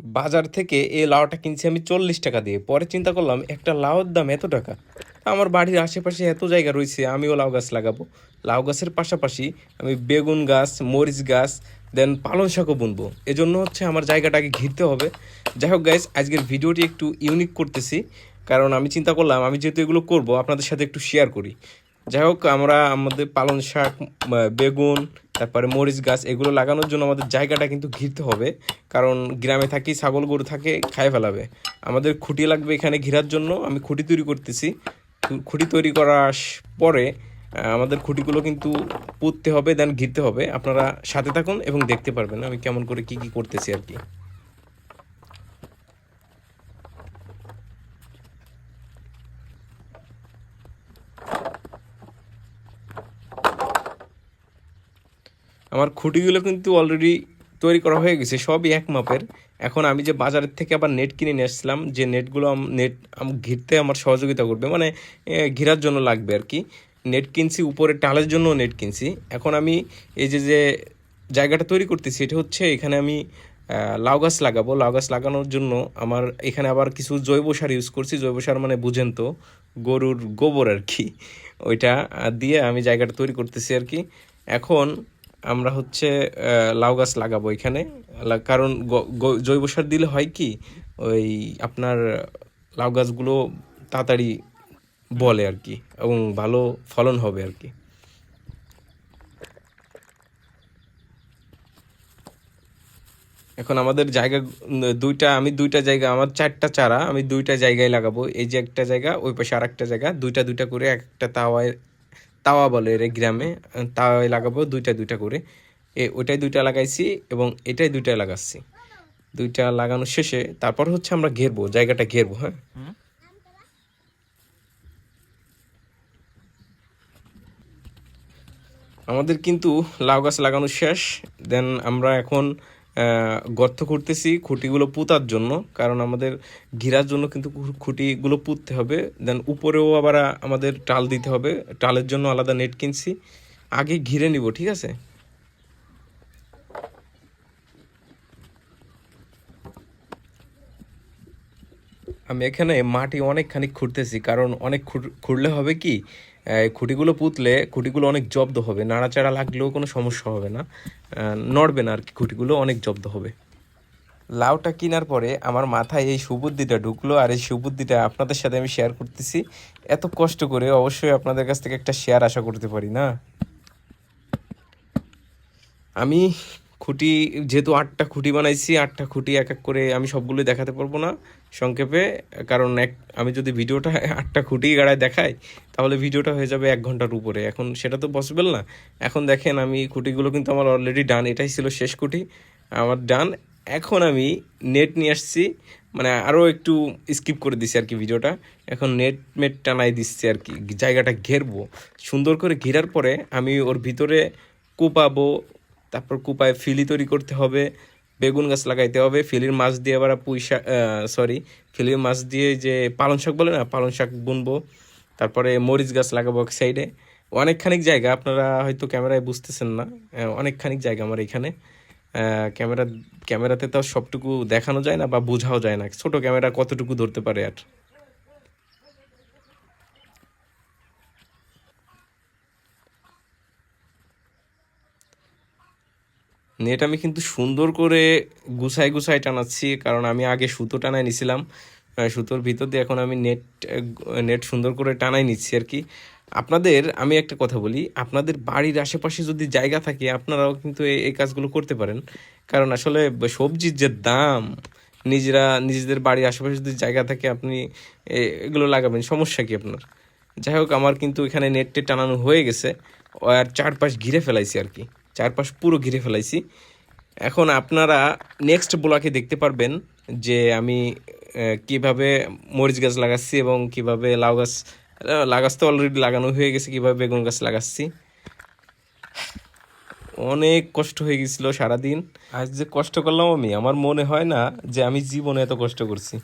বাজার থেকে এই লাউটা কিনছি আমি চল্লিশ টাকা দিয়ে। পরে চিন্তা করলাম, একটা লাউর দাম এত টাকা। আমার বাড়ির আশেপাশে এত জায়গা রয়েছে, আমিও লাউ গাছ লাগাবো। লাউ গাছের পাশাপাশি আমি বেগুন গাছ, মরিচ গাছ, দেন পালং শাকও বুনবো। এজন্য হচ্ছে আমার জায়গাটাকে ঘিরতে হবে। যাই হোক গাইস আজকের ভিডিওটি একটু ইউনিক করতেছি। কারণ আমি চিন্তা করলাম, আমি যেহেতু এগুলো করব, আপনাদের সাথে একটু শেয়ার করি। যাই হোক আমরা আমাদের পালং শাক বেগুন, তারপরে মরিচ গাছ, এগুলো লাগানোর জন্য আমাদের জায়গাটা কিন্তু ঘিরতে হবে। কারণ গ্রামে থাকি, ছাগল গরু থাকে, খায় ফেলাবে। আমাদের খুঁটি লাগবে এখানে ঘিরার জন্য। আমি খুঁটি তৈরি করতেছি। খুঁটি তৈরি করার পরে আমাদের খুঁটিগুলো কিন্তু পুঁততে হবে দেন ঘিরতে হবে। আপনারা সাথে থাকুন এবং দেখতে পারবেন আমি কেমন করে কি কি করতেছি আর কি। আমার খুঁটিগুলো কিন্তু অলরেডি তৈরি করা হয়ে গেছে, সবই এক মাপের। এখন আমি যে বাজারের থেকে আবার নেট কিনে নিয়ে আসছিলাম যে নেটগুলো নেট ঘিরতে আমার সহযোগিতা করবে মানে ঘেরার জন্য লাগবে আর কি। নেট কিনছি, উপরে টালের জন্য নেট কিনছি। এখন আমি এই যে যে জায়গাটা তৈরি করতেছি, এটা হচ্ছে এখানে আমি লাউ গাছ লাগাবো। লাউ গাছ লাগানোর জন্য আমার এখানে আবার কিছু জৈব সার ইউজ করছি। জৈব সার মানে বুঝেন তো, গরুর গোবর আর কি। ওইটা দিয়ে আমি জায়গাটা তৈরি করতেছি আর কি। এখন আমরা হচ্ছে লাউ গাছ লাগাবো এখানে। কারণ জৈব সার দিলে হয় কি, ওই আপনার লাউ গাছগুলো তাড়াতাড়ি বলে আর কি, এবং ভালো ফলন হবে আর কি। এখন আমাদের জায়গা, দুইটা, আমি দুইটা জায়গা, আমার চারটা চারা, আমি দুইটা জায়গায় লাগাবো। এই যে একটা জায়গা, ওই পাশে আর একটা জায়গা, দুইটা দুইটা করে একটা তাওয়ায় তাওয়া বলে এর গ্রামে তাওয়ায় লাগাবো দুইটা দুইটা করে। এ ওইটাই দুইটা লাগাইছি এবং এটাই দুইটা লাগাচ্ছি। দুইটা লাগানো শেষে তারপর হচ্ছে আমরা ঘেরবো, জায়গাটা ঘেরবো হ্যাঁ? আমাদের কিন্তু লাউ গাছ লাগানো শেষ, দেন আমরা এখন গর্ত করতেছি খুঁটিগুলো পুঁতার জন্য, কারণ আমাদের ঘিরার জন্য কিন্তু খুঁটিগুলো পুঁততে হবে। দেন উপরেও আবার আমাদের টাল দিতে হবে। টালের জন্য আলাদা নেট কিনছি। আগে ঘিরে নিব, ঠিক আছে? আমি এখানে মাটি অনেকখানি খুঁড়তেছি, কারণ অনেক খুঁড়লে হবে কি? খুঁটিগুলো পুঁতলে খুঁটিগুলো অনেক জব্দ হবে। নাড়াচাড়া লাগলেও কোনো সমস্যা হবে না। নড়বে না আর কি খুঁটিগুলো, অনেক জব্দ হবে। লাউটা কেনার পরে আমার মাথায় এই সুবুদ্ধিটা ঢুকলো আর এই সুবুদ্ধিটা আপনাদের সাথে আমি শেয়ার করতেছি। এত কষ্ট করে অবশ্যই আপনাদের কাছ থেকে একটা শেয়ার আশা করতে পারি, না? আমি খুঁটি, যেহেতু আটটা খুঁটি বানাইছি, আটটা খুঁটি এক এক করে আমি সবগুলোই দেখাতে পারব না সংক্ষেপে। কারণ এক, আমি যদি ভিডিওটা আটটা খুঁটি গাড়ায় দেখাই, তাহলে ভিডিওটা হয়ে যাবে এক ঘণ্টার উপরে। এখন সেটা তো পসিবল না। এখন দেখেন আমি খুঁটিগুলো কিন্তু আমার অলরেডি ডান এটাই ছিল শেষ খুঁটি। আমার ডান এখন আমি নেট নিয়ে আসছি মানে আরও একটু স্কিপ করে দিছি আর কি ভিডিওটা। এখন নেট মেট টানাই দিচ্ছি আর কি, জায়গাটা ঘেরবো। সুন্দর করে ঘেরার পরে আমি ওর ভিতরে কুপাবো তারপর কুপায় ফিলি তৈরি করতে হবে, বেগুন গাছ লাগাইতে হবে, ফিলির মাছ দিয়ে আবার পুঁই শাক সরি ফিলির মাছ দিয়ে যে পালং শাক বলে না, পালং শাক বুনবো, তারপরে মরিচ গাছ লাগাবো এক সাইডে অনেকখানিক জায়গা, আপনারা হয়তো ক্যামেরায় বুঝতেছেন না অনেকখানিক জায়গা আমার এখানে। ক্যামেরা, ক্যামেরাতে তো সবটুকু দেখানো যায় না বা বোঝাও যায় না, ছোট ক্যামেরা কতটুকু ধরতে পারে আর। নেট আমি কিন্তু সুন্দর করে গুছাই গুছাই টানাচ্ছি, কারণ আমি আগে সুতো টানাই নিছিলাম। সুতোর ভিতর দিয়ে এখন আমি নেট নেট সুন্দর করে টানাই নিচ্ছি আর কি। আপনাদের, আমি একটা কথা বলি, আপনাদের বাড়ির আশেপাশে যদি জায়গা থাকে, আপনারাও কিন্তু এই কাজগুলো করতে পারেন। কারণ আসলে সবজির যে দাম, নিজেরা, নিজেদের বাড়ির আশেপাশে যদি জায়গা থাকে, আপনি এগুলো লাগাবেন, সমস্যা কি আপনার? যাই হোক, আমার কিন্তু এখানে নেটটে টানানো হয়ে গেছে আর চারপাশ ঘিরে ফেলাইছি আর কি। চারপাশ পুরো ঘিরে ফেলাইছি। এখন আপনারা নেক্সট ব্লকে দেখতে পারবেন যে আমি কীভাবে মরিচ গাছ লাগাচ্ছি এবং কীভাবে লাউ গাছ লাগাস তো অলরেডি লাগানো হয়ে গেছে, কীভাবে বেগুন গাছ লাগাচ্ছি। অনেক কষ্ট হয়ে গেছিল সারাদিন। আজ যে কষ্ট করলাম আমি, আমার মনে হয় না যে আমি জীবনে এত কষ্ট করছি।